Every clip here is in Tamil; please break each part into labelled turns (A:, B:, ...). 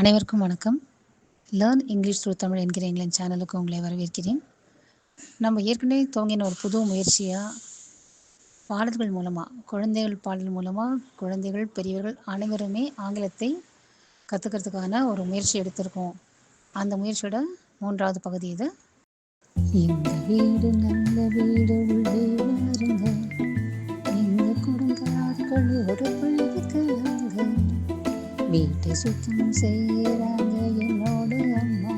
A: அனைவருக்கும் வணக்கம். லேர்ன் இங்கிலீஷ் த்ரூ தமிழ் என்கிற எங்களின் சேனலுக்கு உங்களை வரவேற்கிறேன். நம்ம ஏற்கனவே துவங்கின ஒரு புது முயற்சியாக பாடல்கள் மூலமாக குழந்தைகள் பாடல் மூலமாக குழந்தைகள் பெரியவர்கள் அனைவருமே ஆங்கிலத்தை கற்றுக்கிறதுக்கான ஒரு முயற்சி எடுத்திருக்கோம். அந்த முயற்சியோட மூன்றாவது பகுதி இது. இந்த வீடு நல்ல வீடு உள்ளே வாருங்க எங்க குடும்ப வீட்டை சுத்தம் செய்யறாங்க என்னோட அம்மா.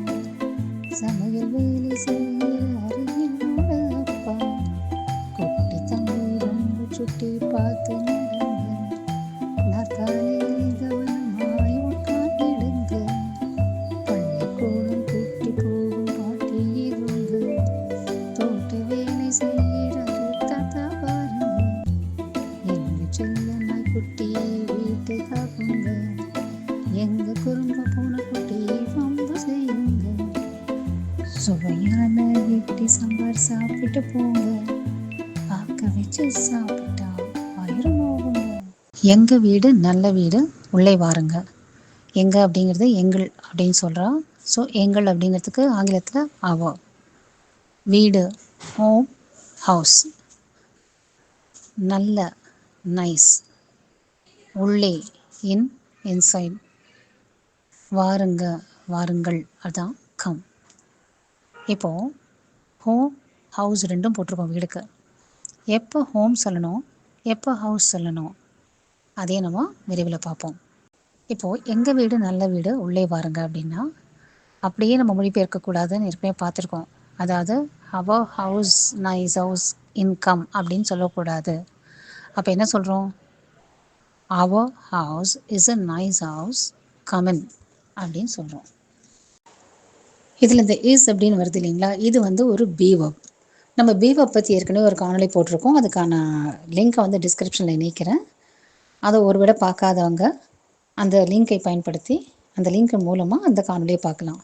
A: சமையல் வேலை செய்யறாரு என்னோட அப்பா. குட்டி தம்பி ரொம்ப சுட்டி பார்த்து சுவையான இட்லி சாம்பார் சாப்பிட்டு போங்க. பார்க்க வச்சு சாப்பிட்டா வயிறு எங்க வீடு நல்ல வீடு உள்ளே வாருங்க. எங்க அப்படிங்கிறது எங்கள் அப்படின்னு சொல்றா. ஸோ எங்கள் அப்படிங்கிறதுக்கு ஆங்கிலத்தில் அவ. வீடு ஹோம் ஹவுஸ் நல்ல நைஸ் உள்ளே இன் இன்சைட் வாருங்க வாருங்கள். அதான் கம் இப்போ ஹோம் ஹவுஸ் ரெண்டும் போட்டிருக்கோம் வீடுக்கு. எப்போ ஹோம் சொல்லணும் எப்போ ஹவுஸ் சொல்லணும் அதே நம்ம விரைவில் பார்ப்போம். இப்போது எங்கள் வீடு நல்ல வீடு உள்ளே வாருங்க அப்படின்னா அப்படியே நம்ம மொழிபெயர்க்கக்கூடாதுன்னு ஏற்கனவே பார்த்துருக்கோம். அதாவது our house nice house income அப்படின்னு சொல்லக்கூடாது. அப்போ என்ன சொல்கிறோம் our house is a nice house coming அப்படின்னு சொல்கிறோம் இதில் இந்த இஸ் அப்படின்னு வருது இல்லைங்களா? இது வந்து ஒரு பீவப் நம்ம பீவப் பற்றி ஏற்கனவே ஒரு காணொலி போட்டிருக்கோம். அதுக்கான லிங்க்கை வந்து டிஸ்கிரிப்ஷனில் இணைக்கிறேன். அதை ஒரு விட பார்க்காதவங்க அந்த லிங்கை பயன்படுத்தி அந்த லிங்க் மூலமாக அந்த காணொலியை பார்க்கலாம்.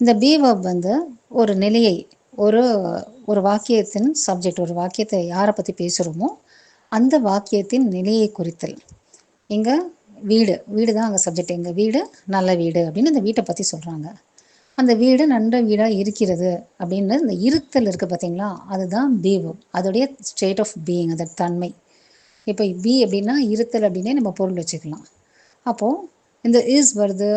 A: இந்த பீவப் வந்து ஒரு நிலையை ஒரு ஒரு வாக்கியத்தின் சப்ஜெக்ட் ஒரு வாக்கியத்தை யாரை பற்றி பேசுகிறோமோ அந்த வாக்கியத்தின் நிலையை குறித்தல். இங்கே வீடு வீடு தான் அங்கே சப்ஜெக்ட் எங்கள் வீடு நல்ல வீடு அப்படின்னு இந்த வீட்டை பற்றி சொல்கிறாங்க அந்த வீடு நன்ற வீடாக இருக்கிறது அப்படின்னு இந்த இருத்தல் இருக்குது பார்த்தீங்களா அதுதான் பீவம் அதோடைய ஸ்டேட் ஆஃப் பீயிங் அதோட தன்மை. இப்போ பி அப்படின்னா இருத்தல் அப்படின்னே நம்ம பொருள் வச்சுக்கலாம். அப்போது இந்த இஸ் வருது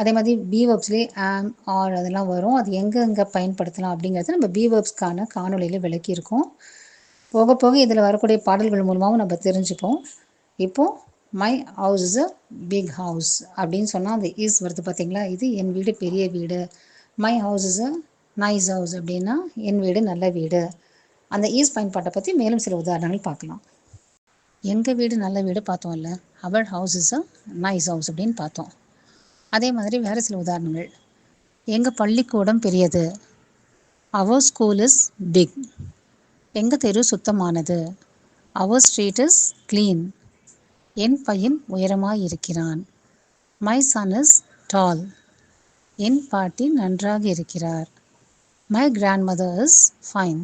A: அதே மாதிரி பி வேர்ப்ஸ்லேயே ஆம் ஆர் அதெல்லாம் வரும். அது எங்கெங்கே பயன்படுத்தலாம் அப்படிங்கிறது நம்ம பி வேர்ப்ஸ்க்கான காணொலியில் விளக்கியிருக்கோம். போக போக இதில் வரக்கூடிய பாடல்கள் மூலமாகவும் நம்ம தெரிஞ்சுப்போம். இப்போது my house is a big house அப்படின்னு சொன்னால் அந்த இஸ் வருது பார்த்தீங்களா இது என் வீடு பெரிய வீடு. My house is a nice house அப்படின்னா என் வீடு நல்ல வீடு. அந்த ஈஸ் பயன்பாட்டை பற்றி மேலும் சில உதாரணங்கள் பார்க்கலாம். எங்கள் வீடு நல்ல வீடு பார்த்தோம்ல our house is a nice house அப்படின்னு பார்த்தோம். அதே மாதிரி வேறு சில உதாரணங்கள். எங்கள் பள்ளிக்கூடம் பெரியது. அவர் ஸ்கூல் இஸ் பிக் எங்கள் தெரு சுத்தமானது. அவர் ஸ்ட்ரீட் இஸ் க்ளீன் என் பையன் உயரமாயிருக்கிறான். மை சன் இஸ் டால் என் பாட்டி நன்றாக இருக்கிறார் my grandmother is fine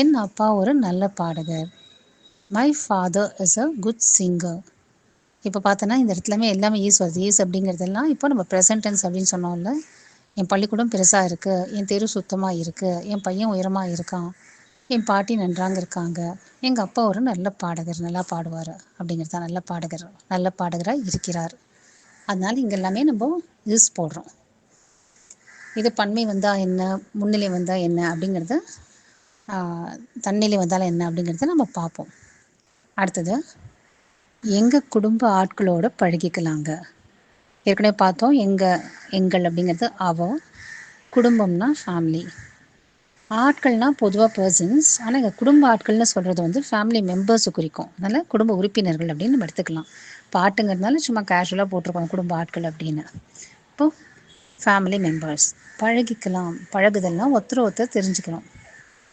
A: என் அப்பா ஒரு நல்ல பாடகர். My father is a good singer இப்போ பார்த்தோன்னா இந்த இடத்துலமே எல்லாமே ஈஸ் வருது. ஈஸ் அப்படிங்கிறதெல்லாம் இப்போ நம்ம ப்ரெசன்ட் டென்ஸ் அப்படின்னு சொன்னோம்ல. என் பள்ளிக்கூடம் பெருசாக இருக்குது என் தெரு சுத்தமாக இருக்குது என் பையன் உயரமாக இருக்கான். என் பாட்டி நன்றாங்க இருக்காங்க. எங்கள் அப்பா ஒரு நல்ல பாடகர் நல்லா பாடுவார் அப்படிங்கிறது தான் நல்ல பாடகர் நல்ல பாடகராக இருக்கிறார். அதனால் இங்கே எல்லாமே நம்ம யூஸ் போடுறோம். இது பன்மை வந்தால் என்ன முன்னிலை வந்தால் என்ன அப்படிங்கிறத தன்னிலை வந்தால் என்ன அப்படிங்கிறத நம்ம பார்ப்போம். அடுத்தது எங்கள் குடும்ப ஆட்களோட பழகிக்கலாங்க. ஏற்கனவே பார்த்தோம் எங்கள் எங்கள் அப்படிங்கிறது அவ குடும்பம்னா ஃபேமிலி ஆட்கள்னால் பொதுவாக பர்சன்ஸ் ஆனால் இங்கே குடும்ப ஆட்கள்னு சொல்கிறது வந்து ஃபேமிலி மெம்பர்ஸை குறிக்கும். அதனால் குடும்ப உறுப்பினர்கள் அப்படின்னு நம்ம எடுத்துக்கலாம். பாட்டுங்கிறதுனால சும்மா கேஷுவலாக போட்டிருக்கோம் குடும்ப ஆட்கள் அப்படின்னு. இப்போது ஃபேமிலி மெம்பர்ஸ் பழகிக்கலாம். பழகுதல்னால் ஒருத்தர் ஒருத்தர் தெரிஞ்சுக்கணும்.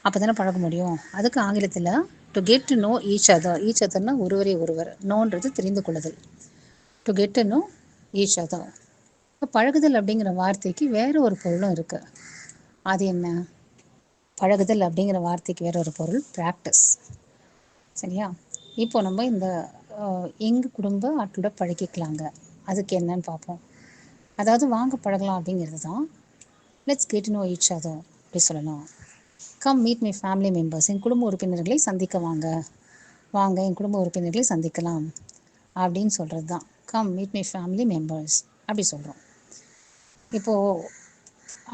A: அப்போ தானே பழக முடியும். அதுக்கு ஆங்கிலத்தில் to get to know each other each அதர்னா ஒருவரே ஒருவர். நோன்றது தெரிந்து கொள்ளுதல். To get to know each other இப்போ பழகுதல் அப்படிங்கிற வார்த்தைக்கு வேறு ஒரு பொருளும் இருக்குது அது என்ன? பழகுதல் அப்படிங்கிற வார்த்தைக்கு வேற ஒரு பொருள் ப்ராக்டிஸ் சரியா? இப்போ நம்ம இந்த எங்கள் குடும்ப ஆட்களோட பழகிக்கலாங்க. அதுக்கு என்னன்னு பார்ப்போம். அதாவது வாங்க பழகலாம் அப்படிங்கிறது தான். Let's get know each other அப்படி சொல்லலாம். Come meet my family members என் குடும்ப உறுப்பினர்களை சந்திக்க வாங்க. வாங்க என் குடும்ப உறுப்பினர்களை சந்திக்கலாம். அப்படின்னு சொல்கிறது தான். Come meet my family members அப்படி சொல்கிறோம் இப்போது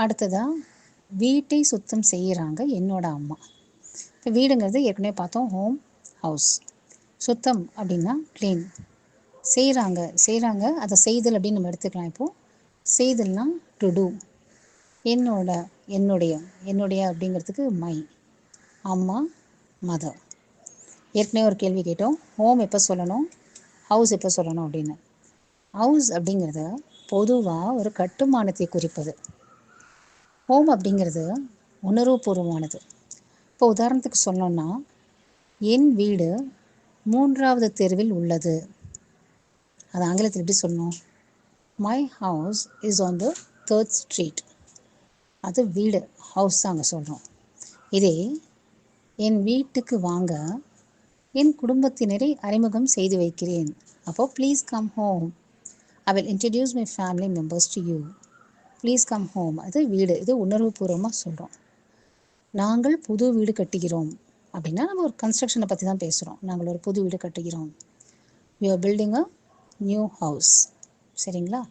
A: அடுத்ததாக வீட்டை சுத்தம் செய்கிறாங்க என்னோட அம்மா. இப்போ வீடுங்கிறது ஏற்கனவே பார்த்தோம் ஹோம் ஹவுஸ் சுத்தம் அப்படின்னா க்ளீன் செய்கிறாங்க செய்கிறாங்க அதை செய்தல் அப்படின்னு நம்ம எடுத்துக்கலாம் இப்போது செய்தல்னா டு டூ என்னோட என்னுடைய என்னுடைய அப்படிங்கிறதுக்கு மை அம்மா மதர் ஏற்கனவே ஒரு கேள்வி கேட்டோம். ஹோம் எப்போ சொல்லணும்? ஹவுஸ் எப்போ சொல்லணும் அப்படின்னு. ஹவுஸ் அப்படிங்கிறத பொதுவாக ஒரு கட்டுமானத்தை குறிப்பது. ஹோம் அப்படிங்கிறது உணர்வுபூர்வமானது இப்போ உதாரணத்துக்கு சொல்லணும்னா என் வீடு மூன்றாவது தெருவில் உள்ளது. அது ஆங்கிலத்தில் எப்படி சொல்லணும் my house is on the third street அது வீடு ஹவுஸ் தான் அங்கே சொல்கிறோம் இதே என் வீட்டுக்கு வாங்க என் குடும்பத்தினரை அறிமுகம் செய்து வைக்கிறேன். அப்போ please come home I will introduce my family members to you please come home அது வீடு. இது உணர்வுபூர்வமாக சொல்கிறோம் நாங்கள் புது வீடு கட்டுகிறோம். அப்படின்னா நம்ம ஒரு கன்ஸ்ட்ரக்ஷனை பற்றி தான் பேசுகிறோம் நாங்கள் ஒரு புது வீடு கட்டுகிறோம். We are building a new house சரிங்களா?